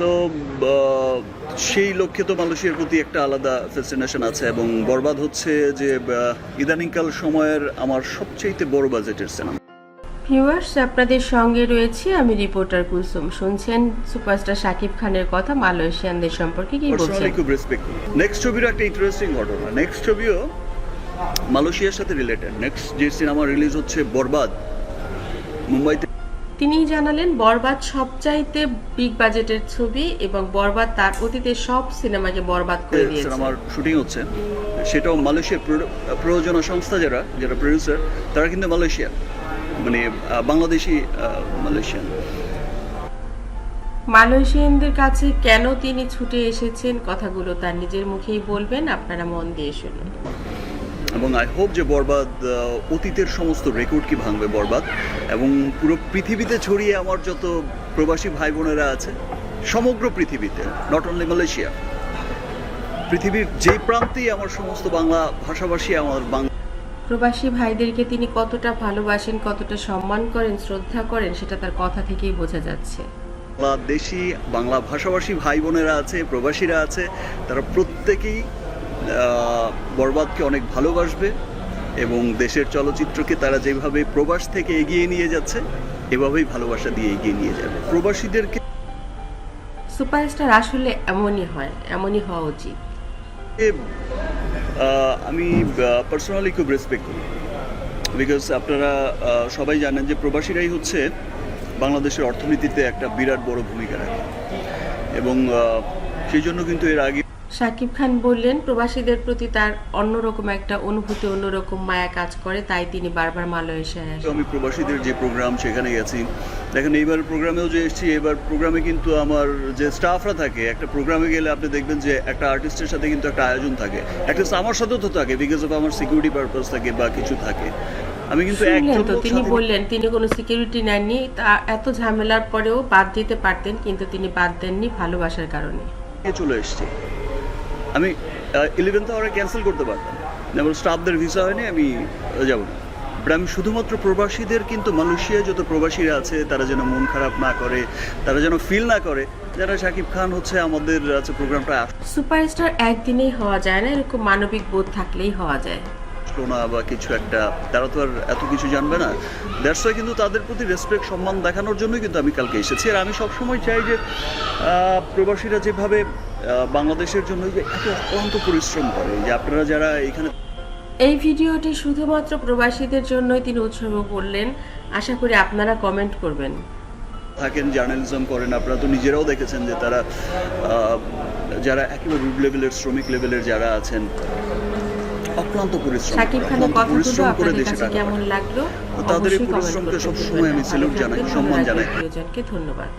So সেই লক্ষ্যে তো মালয়েশিয়ার প্রতি একটা আলাদা ফ্যাসিনেশন আছে এবং বরবাদ হচ্ছে যে ইদানিংকাল সময়ের আমার সবচেয়ে বড় বাজেটের সিনেমা ভিউয়ার্স আপনাদের সঙ্গে রয়েছে আমি রিপোর্টার কুলসুম। শুনছেন সুপারস্টার শাকিব খানের কথা মালয়েশিয়ানদের সম্পর্কে কি বলছেন? খুব রেসপেক্ট নেক্সট ছবিরও একটা ইন্টারেস্টিং ঘটনা। নেক্সট ছবিও মালয়েশিয়ার সাথে রিলেটেড নেক্সট যে সিনেমা রিলিজ হচ্ছে বরবাদ মুম্বাইতে তিনি জানালেন বরবাদ সবচাইতে বিগ বাজেটের ছবি এবং বরবাদ তার অতীতের সব সিনেমাকে বরবাদ করে দিয়েছে। আমার শুটিং হচ্ছে। সেটাও মালয়েশিয়ার প্রো- প্রযোজনা সংস্থা যারা যারা প্রডিউসার তারা কিন্তু মালয়েশিয়া মানে বাংলাদেশি মালয়েশিয়ান। মালয়েশিয়ানদের কাছে কেন তিনি ছুটে এসেছেন কথাগুলো তার নিজের মুখেই বলবেন। আপনারা মন দিয়ে শুনুন। এবং আই হোপ যে বরবাদ অতীতের সমস্ত রেকর্ড কি ভাঙবে বরবাদ এবং পুরো পৃথিবীতে ছড়িয়ে আমার যত প্রবাসী ভাই বোনেরা আছে সমগ্র পৃথিবীতে নট অনলি মালয়েশিয়া পৃথিবীর যে প্রান্তেই আমার সমস্ত বাংলা ভাষাভাষী আমার বাংলা প্রবাসী ভাইদেরকে তিনি কতটা ভালোবাসেন কতটা সম্মান করেন শ্রদ্ধা করেন সেটা তার কথা থেকেই বোঝা যাচ্ছে। বাংলাদেশি বাংলা ভাষাভাষী ভাই বোনেরা আছে প্রবাসীরা আছে তারা প্রত্যেকেই বরবাদকে অনেক ভালোবাসবে এবং দেশের চলচ্চিত্রকে তারা যেভাবে প্রবাস থেকে এগিয়ে নিয়ে যাচ্ছে এভাবেই ভালোবাসা দিয়ে এগিয়ে নিয়ে যাবে। প্রবাসীদেরকে সুপারস্টার আসলে এমনই হয় এমনই হওয়া উচিত। আমি পার্সোনালি খুব রেসপেক্ট করি। বিকজ আপনারা সবাই জানেন যে প্রবাসীরাই হচ্ছে বাংলাদেশের অর্থনীতিতে একটা বিরাট বড় ভূমিকা রাখে। এবং সেই জন্য কিন্তু এর আগে শাকিব খান বললেন প্রবাসীদের প্রতি তার অন্যরকম একটা অনুভূতি অন্যরকম মায়া কাজ করে তাই তিনি বারবার মালয়েশিয়ায় আসেন। আমি প্রবাসীদের যে প্রোগ্রাম সেখানে গেছি। দেখেন এইবার প্রোগ্রামেও যে এসেছি এবার প্রোগ্রামে কিন্তু আমার যে স্টাফরা থাকে একটা প্রোগ্রামে গেলে আপনি দেখবেন যে একটা আর্টিস্টের সাথে কিন্তু একটা আয়োজন থাকে। একটা আমার সাথেও তো থাকে বিকজ অফ আমার সিকিউরিটি পারপাস থাকে বা কিছু থাকে। আমি কিন্তু একজন তো তিনি বললেন তিনি কোনো সিকিউরিটি নেননি তা এত ঝামেলার পরেও বাদ দিতে পারতেন কিন্তু তিনি বাদ দেননি ভালোবাসার কারণে। চলে এসেছি। আমি ইলেভেন্থ আওয়ারে ক্যান্সেল করতে পারতাম। যেমন স্টাফদের ভিসা হয়নি, আমি যাব না। বাট আমি শুধুমাত্র প্রবাসীদের কিন্তু মালয়েশিয়া যত প্রবাসীরা আছে, তারা যেন মন খারাপ না করে, তারা যেন ফিল না করে যারা শাকিব খান হচ্ছে আমাদের আছে প্রোগ্রামটা সুপারস্টার একদিনেই হওয়া যায় না, এরকম মানবিক বোধ থাকলেই হওয়া যায়। আসলো না বা কিছু একটা তারা তো আর এত কিছু জানবে না। দ্যাটস ওয়াই কিন্তু তাদের প্রতি রেসপেক্ট সম্মান দেখানোর জন্যই কিন্তু আমি কালকে এসেছি। আর আমি সবসময় চাই যে প্রবাসীরা যেভাবে বাংলাদেশের জন্য যে এত অক্লান্ত পরিশ্রম করে যে আপনারা যারা এখানে এই ভিডিওটি শুধুমাত্র প্রবাসীদের জন্যই তিনি উৎসর্গ করলেন। আশা করি আপনারা কমেন্ট করবেন। থাকেন জার্নালিজম করেন আপনারা তো নিজেরাও দেখেছেন যে তারা যারা একেবারে রুড লেভেলের শ্রমিক লেভেলের যারা আছেন অক্লান্ত পরিশ্রম সাকিব খানের কথাগুলো আপনাদের কাছে কেমন লাগল তাদের এই পরিশ্রমকে সবসময় আমি। জানাই, সম্মান জানাই। প্রিয়জনকে ধন্যবাদ